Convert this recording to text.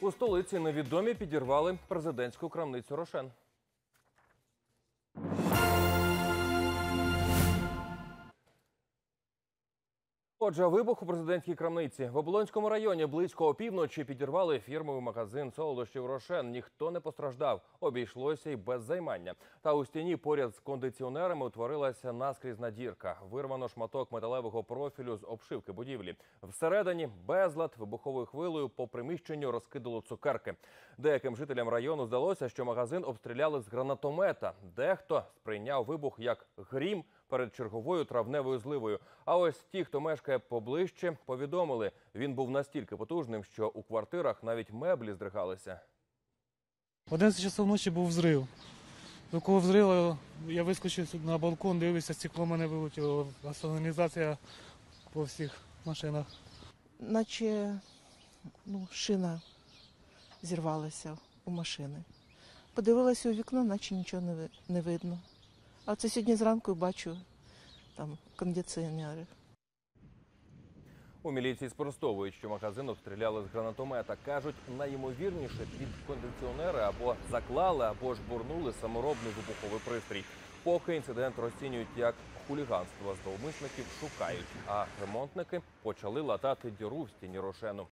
У столиці невідомі підірвали президентську крамницю Рошен. Отже, вибух у президентській крамниці в Оболонському районі близько опівночі підірвали фірмовий магазин солодощів Рошен. Ніхто не постраждав, обійшлося й без займання. Та у стіні поряд з кондиціонерами утворилася наскрізна дірка. Вирвано шматок металевого профілю з обшивки будівлі. Всередині безлад вибуховою хвилею по приміщенню розкидало цукерки. Деяким жителям району здалося, що магазин обстріляли з гранатомета. Дехто сприйняв вибух як грім перед черговою травневою зливою. А ось ті, хто мешкає поближче, повідомили, він був настільки потужним, що у квартирах навіть меблі здригалися. В 11 часов ночі був взрив. До кого взрила, я вискочив на балкон, дивлюся, стекло мене вилетіло, а по всіх машинах. наче ну, шина зірвалася у машини. Подивилася у вікно, наче нічого не, ви- не видно. А це сьогодні зранку бачу там кондиціонери. У міліції спростовують, що магазин обстріляли з гранатомета. кажуть, найімовірніше під кондиціонери або заклали, або ж бурнули саморобний вибуховий пристрій. Поки інцидент розцінюють як хуліганство, зловмисників шукають, а ремонтники почали латати діру в стіні рошену.